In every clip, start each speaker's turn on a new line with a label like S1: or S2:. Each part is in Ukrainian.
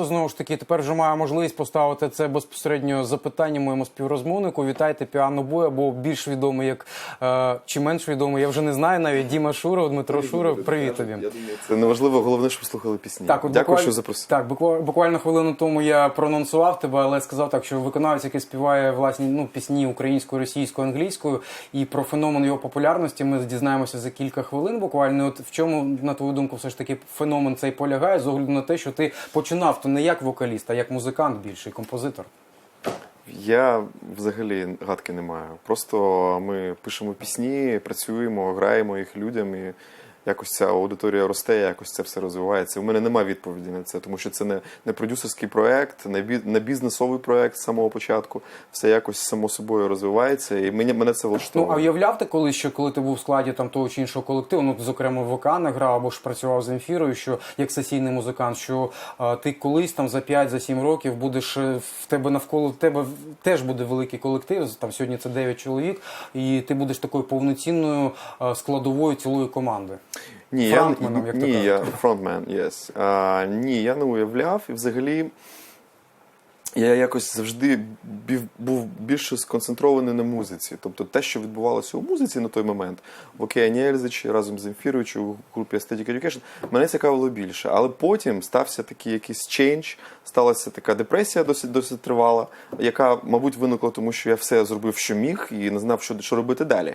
S1: Знову ж таки, тепер вже маю можливість поставити це безпосередньо запитання моєму співрозмовнику. Вітайте Піано Бой, або більш відомий як е, чи менш відомий, я вже не знаю навіть Діма Шуров, Дмитро Шуров. Привіт тобі.
S2: Я думаю, це неважливо, головне, щоб слухали пісні.
S1: Так, от
S2: Дякую,
S1: буквально-
S2: що запросили.
S1: Так, буквально, буквально хвилину тому я проанонсував тебе, але сказав так, що виконавець, який співає власні ну, пісні українською, російською, англійською, і про феномен його популярності ми дізнаємося за кілька хвилин. Буквально, от в чому, на твою думку, все ж таки феномен цей полягає, з огляду на те, що ти починав то не як вокаліст, а як музикант більший, композитор.
S2: Я взагалі гадки не маю. Просто ми пишемо пісні, працюємо, граємо їх людям, і якось ця аудиторія росте, якось це все розвивається. У мене немає відповіді на це, тому що це не, не продюсерський проект, не, бі, не бізнесовий проект з самого початку. Все якось само собою розвивається, і мені, мене це
S1: Ну, а уявляв ти колись, що коли ти був в складі там того чи іншого колективу, ну зокрема ВК не грав або ж працював з Емфірою, що як сесійний музикант, що а, ти колись там за 5-7 років будеш е, в тебе навколо тебе теж буде великий колектив. Там сьогодні це 9 чоловік, і ти будеш такою повноцінною складовою цілої команди.
S2: Ні,
S1: фронтменом,
S2: я,
S1: як то
S2: ні, я фронтмен, yes. А, ні, я не уявляв, і взагалі я якось завжди був більше сконцентрований на музиці. Тобто те, що відбувалося у музиці на той момент, в Океані Ельзичі разом з Емфірою чи у групі Aesthetic Education, мене цікавило більше. Але потім стався такий якийсь чейндж, сталася така депресія досить досить тривала, яка, мабуть, виникла тому, що я все зробив, що міг, і не знав, що, що робити далі.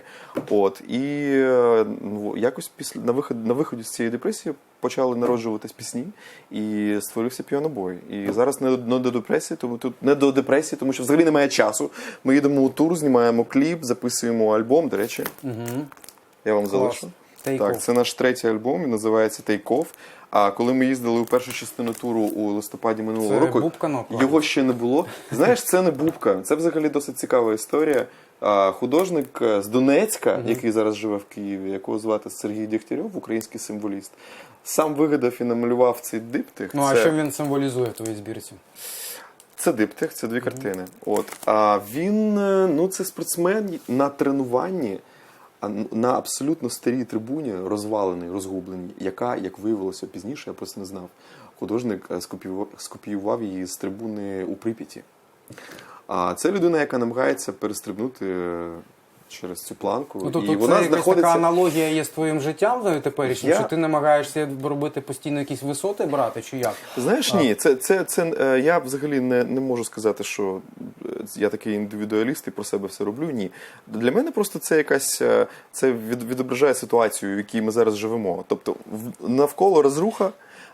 S2: От і е, ну, якось після на виход на виході з цієї депресії почали народжуватись пісні, і створився піанобой. І зараз не, не до депресії, тому тут не до депресії, тому що взагалі немає часу. Ми їдемо у тур, знімаємо кліп, записуємо альбом. До речі, я вам залишу.
S1: Take
S2: так,
S1: Off.
S2: це наш третій альбом, він називається Take Off. А коли ми їздили у першу частину туру у листопаді минулого
S1: Це
S2: року,
S1: Бубка
S2: його ще не було. Знаєш, це не бубка. Це взагалі досить цікава історія. А, Художник е, з Донецька, який зараз живе в Києві, якого звати Сергій Дігтярьов, український символіст, сам вигадав і намалював цей диптих.
S1: Ну а
S2: Це-
S1: що він символізує в твоїй збірці?
S2: це диптих, це дві картини. От а він е, ну це спортсмен на тренуванні, на абсолютно старій трибуні, розвалений, розгублений, яка, як виявилося пізніше, я просто не знав. Художник е, скопіював, її з трибуни у Прип'яті. А це людина, яка намагається перестрибнути е, через цю планку,
S1: Ну, тобто
S2: і вона
S1: це якась
S2: знаходиться.
S1: така аналогія є з твоїм життям ну, теперішнім,
S2: Я-
S1: що ти намагаєшся робити постійно якісь висоти брати, чи як?
S2: Знаєш, ні, це, це, це е, я взагалі не, не можу сказати, що е, я такий індивідуаліст і про себе все роблю. Ні. Для мене просто це якась е, це від, відображає ситуацію, в якій ми зараз живемо. Тобто навколо розруха.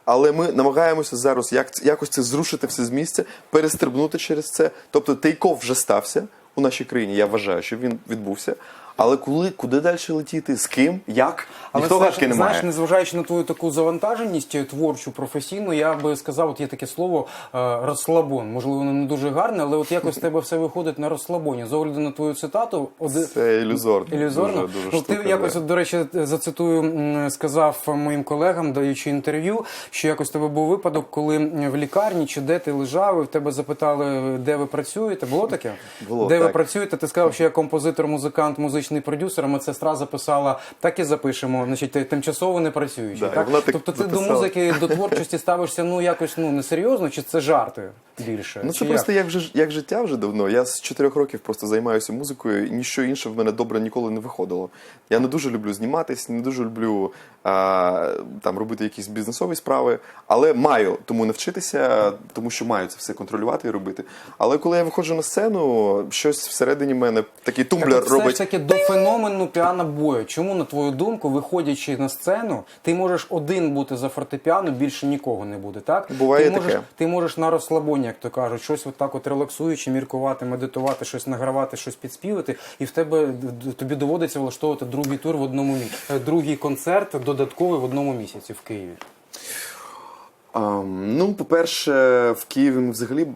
S2: Але ми намагаємося зараз як, якось це зрушити все з місця, перестрибнути через це. Тобто тейков вже стався у нашій країні. Я вважаю, що він відбувся. Але коли куди далі летіти, з ким, як, ніхто
S1: знаєш,
S2: гадки не
S1: знаєш,
S2: має.
S1: незважаючи на твою таку завантаженість е, творчу, професійну, я би сказав, от є таке слово е, розслабон. Можливо, воно не дуже гарне, але от якось в тебе все виходить на розслабоні. З огляду на твою цитату, оди...
S2: Це ілюзорно.
S1: Ілюзорно.
S2: Дуже, дуже
S1: ну, ти
S2: штука,
S1: якось, от, до речі, зацитую, сказав моїм колегам, даючи інтерв'ю, що якось в тебе був випадок, коли в лікарні чи де ти лежав, і в тебе запитали, де ви працюєте. Було таке?
S2: Було,
S1: де ви працюєте? Ти сказав, що я композитор, музикант, музичний продюсер. Медсестра записала, так і запишемо. Значить, ти тимчасово не працюючий.
S2: Да,
S1: так?
S2: так
S1: Тобто ти до музики, до творчості ставишся ну якось ну несерйозно, чи це жарти більше?
S2: Ну це просто як, як життя вже давно. Я з чотирьох років просто займаюся музикою, і ніщо інше в мене добре ніколи не виходило. Я не дуже люблю зніматись, не дуже люблю а, там робити якісь бізнесові справи, але маю тому не вчитися, тому що маю це все контролювати і робити. Але коли я виходжу на сцену, щось всередині мене такий тумблер
S1: ж
S2: робить.
S1: таки до феномену піанобою. Чому, на твою думку, виходячи на сцену, ти можеш один бути за фортепіано, більше нікого не буде, так?
S2: Буває
S1: ти
S2: таке.
S1: можеш, ти можеш на розслабоні, як то кажуть, щось от так от релаксуючи, міркувати, медитувати, щось награвати, щось підспівати, і в тебе тобі доводиться влаштовувати другий тур в одному місці, другий концерт додатковий в одному місяці в Києві.
S2: Ну, по-перше, в Києві ми взагалі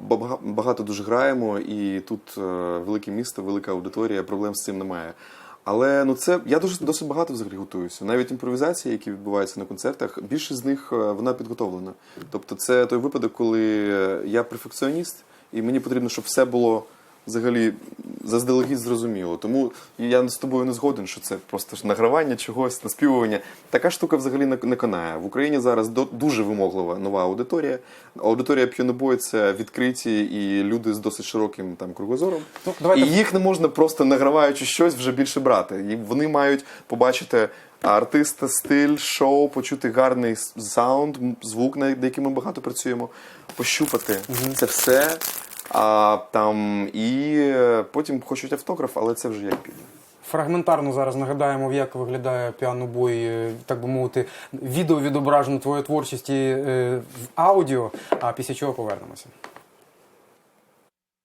S2: багато дуже граємо, і тут е, велике місто, велика аудиторія, проблем з цим немає. Але ну це я дуже досить багато взагалі готуюся. Навіть імпровізації, які відбуваються на концертах, більшість з них е, вона підготовлена. Тобто, це той випадок, коли я перфекціоніст, і мені потрібно, щоб все було взагалі заздалегідь зрозуміло. Тому я з тобою не згоден, що це просто награвання чогось, наспівування. Така штука взагалі не, канає. В Україні зараз дуже вимоглива нова аудиторія. Аудиторія п'янобой це відкриті і люди з досить широким там кругозором.
S1: Ну, давайте-
S2: І їх не можна просто награваючи щось вже більше брати. І вони мають побачити артиста, стиль, шоу, почути гарний саунд, звук, над яким ми багато працюємо, пощупати це все. А там і потім хочуть автограф, але це вже як піде.
S1: Фрагментарно зараз нагадаємо, як виглядає піанобой, е, так би мовити, відео відображено твоєї творчості е, в аудіо, а після чого повернемося.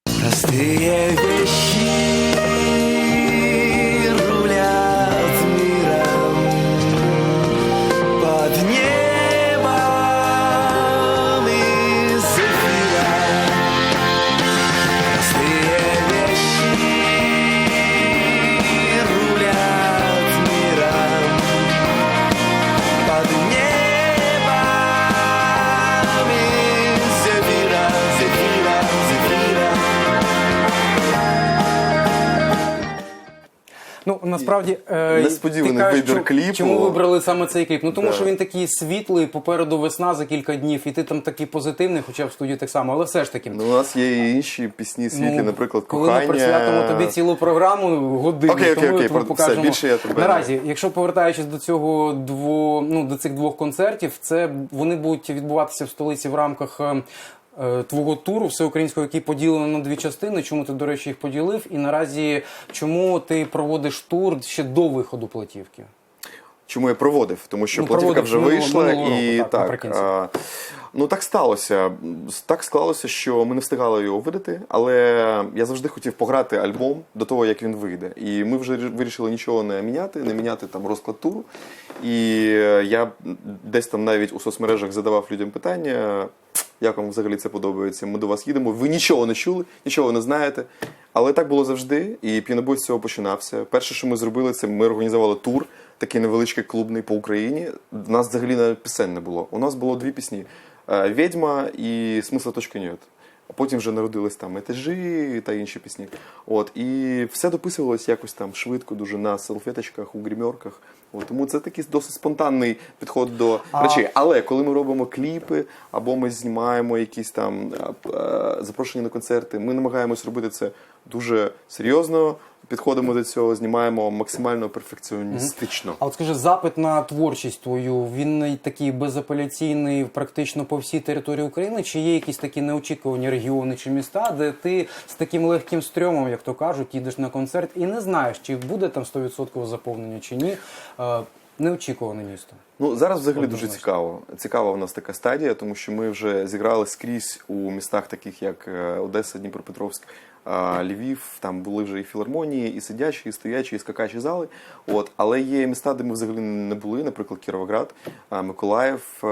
S3: Простые вещи
S1: насправді е,
S2: Несподіваний
S1: ти кажеш,
S2: вибір
S1: чому-
S2: кліпу.
S1: Чому вибрали саме цей кліп? Ну тому
S2: Да.
S1: що він такий світлий, попереду весна за кілька днів, і ти там такий позитивний, хоча в студії так само, але все ж таки.
S2: Ну, у нас є і інші пісні світлі,
S1: Ну,
S2: наприклад,
S1: коли
S2: кохання.
S1: ми присвятимо тобі цілу програму годину,
S2: Окей, окей,
S1: тому
S2: окей, про-
S1: покажемо.
S2: все, більше я тебе
S1: Наразі, якщо повертаючись до цього дво, ну до цих двох концертів, це вони будуть відбуватися в столиці в рамках. Е, Твого туру всеукраїнського, який поділено на дві частини. Чому ти, до речі, їх поділив? І наразі чому ти проводиш тур ще до виходу платівки?
S2: Чому я проводив? Тому що
S1: Ну,
S2: платівка
S1: проводив
S2: вже
S1: минулого-
S2: вийшла
S1: минулого
S2: і
S1: року, так,
S2: так. а, ну так сталося. Так склалося, що ми не встигали його видати, але я завжди хотів пограти альбом до того, як він вийде. І ми вже вирішили нічого не міняти, не міняти там розклад туру. І е, я десь там навіть у соцмережах задавав людям питання. Як вам взагалі це подобається? Ми до вас їдемо. Ви нічого не чули, нічого не знаєте. Але так було завжди, і п'янобой з цього починався. Перше, що ми зробили, це ми організували тур, такий невеличкий клубний по Україні. У нас взагалі навіть пісень не було. У нас було дві пісні: Е, Відьма і Смисла точка нет. А потім вже народились там етажі та інші пісні. От і все дописувалось якось там швидко, дуже на салфеточках, у гримерках. От, тому це такий досить спонтанний підход до
S1: А-
S2: речей. Але коли ми робимо кліпи або ми знімаємо якісь там е, е, запрошення на концерти, ми намагаємось робити це дуже серйозно. Підходимо до цього, знімаємо максимально перфекціоністично.
S1: А от скажи, запит на творчість твою, він такий безапеляційний практично по всій території України? Чи є якісь такі неочікувані регіони чи міста, де ти з таким легким стрьомом, як то кажуть, їдеш на концерт і не знаєш, чи буде там 100% заповнення чи ні? Е, Неочікуване місто.
S2: Ну зараз взагалі дуже цікаво. Цікава в нас така стадія, тому що ми вже зіграли скрізь у містах, таких як е, Одеса, Дніпропетровськ, Львів. Там були вже і філармонії, і сидячі, і стоячі, і скакачі зали. От, але є міста, де ми взагалі не були, наприклад, Кіровоград, Миколаїв.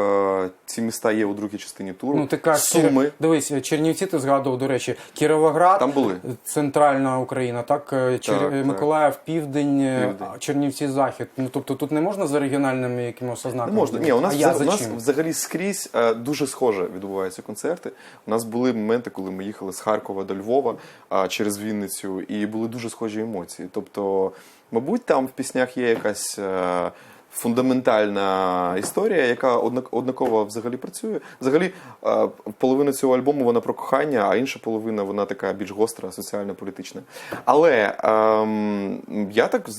S2: Ці міста є у другій частині туру.
S1: Ну, ти кажеш,
S2: Суми.
S1: Дивись, Чернівці ти згадував, до речі, Кіровоград,
S2: Там були.
S1: центральна Україна, так, е, Чер-
S2: Так, так.
S1: Миколаїв, Південь, е,
S2: Південь.
S1: Чернівці, Захід. Ну тобто тут не можна за регіональними якимось ознаками?
S2: Не можна. Ні, у нас,
S1: а я за
S2: у нас взагалі скрізь е, дуже схоже відбуваються концерти. У нас були моменти, коли ми їхали з Харкова до Львова через Вінницю, і були дуже схожі емоції. Тобто, мабуть, там в піснях є якась. Фундаментальна історія, яка однак- однаково взагалі працює. Взагалі, е, половина цього альбому вона про кохання, а інша половина вона така більш гостра, соціально-політична. Але ем, я так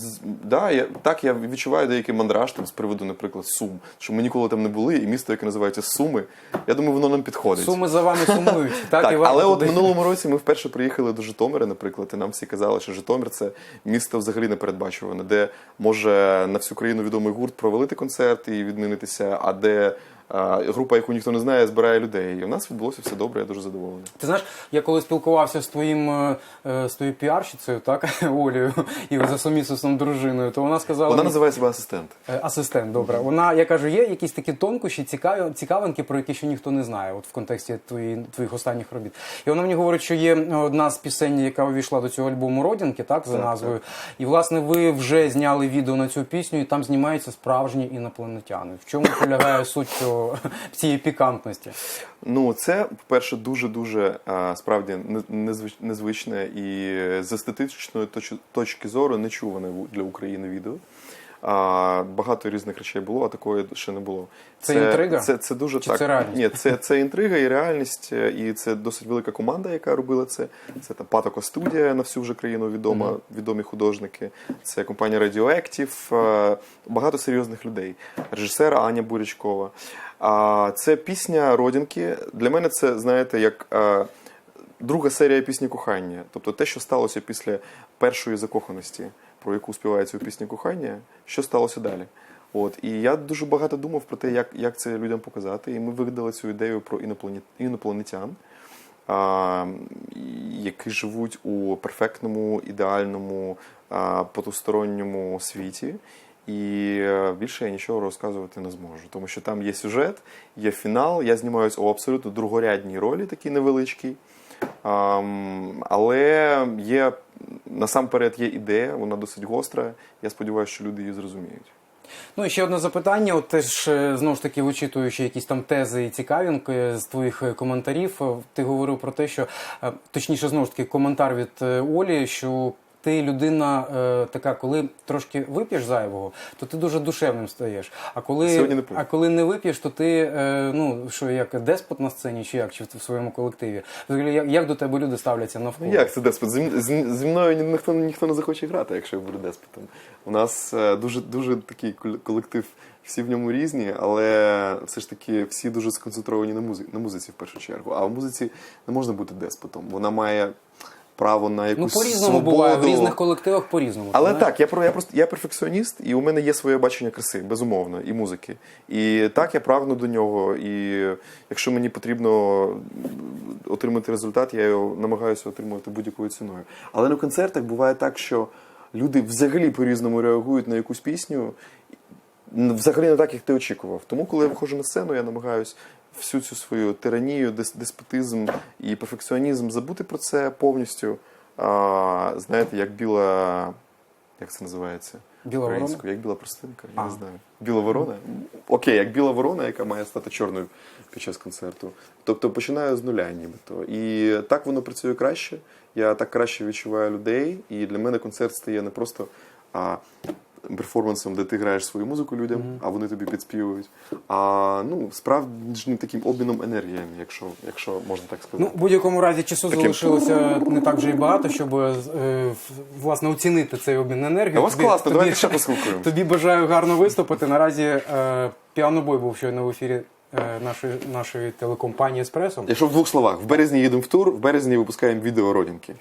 S2: да, я, так я відчуваю деякий мандраж там з приводу, наприклад, Сум, що ми ніколи там не були, і місто, яке називається Суми. Я думаю, воно нам підходить.
S1: Суми за вами сумують. Так,
S2: Так,
S1: і варто
S2: але от минулому році ми вперше приїхали до Житомира, наприклад, і нам всі казали, що Житомир це місто взагалі непередбачуване, де може на всю країну відомий гурт провалити концерт і відмінитися, а де група, яку ніхто не знає, збирає людей. І у нас відбулося все добре, я дуже задоволений.
S1: Ти знаєш, я коли спілкувався з твоїм е, е, з твоєю піарщицею, так, Олею, і за сумісусом дружиною, то вона сказала.
S2: Вона називає себе асистент.
S1: Е, Асистент, добре. Вона, я кажу, є якісь такі тонкощі, цікаві, цікавинки, про які ще ніхто не знає, от в контексті твої, твоїх останніх робіт. І вона мені говорить, що є одна з пісень, яка увійшла до цього альбому Родінки, так, за
S2: Так,
S1: назвою. І, власне, ви вже зняли відео на цю пісню, і там знімаються справжні інопланетяни. В чому полягає суть цього цього цієї пікантності?
S2: Ну, це, по-перше, дуже-дуже справді не- незвичне і з естетичної точ- точки зору нечуване для України відео. А, багато різних речей було, а такої ще не було.
S1: Це інтрига?
S2: Це, це дуже
S1: Чи
S2: так.
S1: це реальність?
S2: Ні, це, це інтрига і реальність, е, і це досить велика команда, яка робила це. Це там Патоко студія на всю вже країну відома, відомі художники. Це компанія Radioactive, е, багато серйозних людей. Режисер Аня Бурячкова. А це пісня Родінки. Для мене це, знаєте, як. е, Друга серія пісні кохання, тобто те, що сталося після першої закоханості, про яку співається у пісні кохання, що сталося далі. От і я дуже багато думав про те, як, як це людям показати. І ми вигадали цю ідею про інопланетян, а, які живуть у перфектному, ідеальному, а, потусторонньому світі. І е, більше я нічого розказувати не зможу, тому що там є сюжет, є фінал. Я знімаюсь у абсолютно другорядній ролі, такій невеличкій. Але є насамперед є ідея, вона досить гостра. Я сподіваюся, що люди її зрозуміють.
S1: Ну і ще одне запитання. От теж е, знову ж таки вичитуючи якісь там тези і цікавинки з твоїх е, коментарів, ти говорив про те, що точніше, знову ж таки, коментар від Олі, що. Ти людина е, така, коли трошки вип'єш зайвого, то ти дуже душевним стаєш. А коли,
S2: не
S1: а коли не вип'єш, то ти е, ну що як деспот на сцені, чи як чи в своєму колективі? Взагалі, як, як до тебе люди ставляться навколо?
S2: Ну як це деспот? Зі, м- з- зі мною ні- ніхто, ніхто не захоче грати, якщо я буду деспотом. У нас е, дуже, дуже такий кол- колектив, всі в ньому різні, але все ж таки всі дуже сконцентровані на, музиці, на музиці в першу чергу. А в музиці не можна бути деспотом. Вона має право на якусь Ну
S1: по-різному
S2: свободу.
S1: буває в різних колективах по-різному.
S2: Але
S1: знаєш?
S2: так, я про я просто я перфекціоніст, і у мене є своє бачення краси, безумовно, і музики. І так я прагну до нього. І якщо мені потрібно отримати результат, я його намагаюся отримувати будь-якою ціною. Але на концертах буває так, що люди взагалі по-різному реагують на якусь пісню, взагалі не так, як ти очікував. Тому, коли я виходжу на сцену, я намагаюся всю цю свою тиранію, деспотизм і перфекціонізм забути про це повністю. А, знаєте, як біла. Як це називається?
S1: Біла
S2: Українською, як біла простинка, я
S1: А.
S2: не знаю. Біла ворона? Окей, як біла ворона, яка має стати чорною під час концерту. Тобто починаю з нуля нібито. І так воно працює краще. Я так краще відчуваю людей. І для мене концерт стає не просто а, перформансом, де ти граєш свою музику людям, а вони тобі підспівують. А ну, справжнім таким обміном енергіями, якщо, якщо можна так сказати.
S1: Ну, в будь-якому разі часу
S2: Таким-
S1: залишилося не так вже і багато, щоб е, власне оцінити цей обмін енергії.
S2: У вас класно, давайте ще послухаємо.
S1: Тобі бажаю гарно виступити. Наразі е, піанобой був щойно в ефірі е, нашої, нашої телекомпанії Еспресо.
S2: Якщо в двох словах, в березні їдемо в тур, в березні випускаємо відео родинки.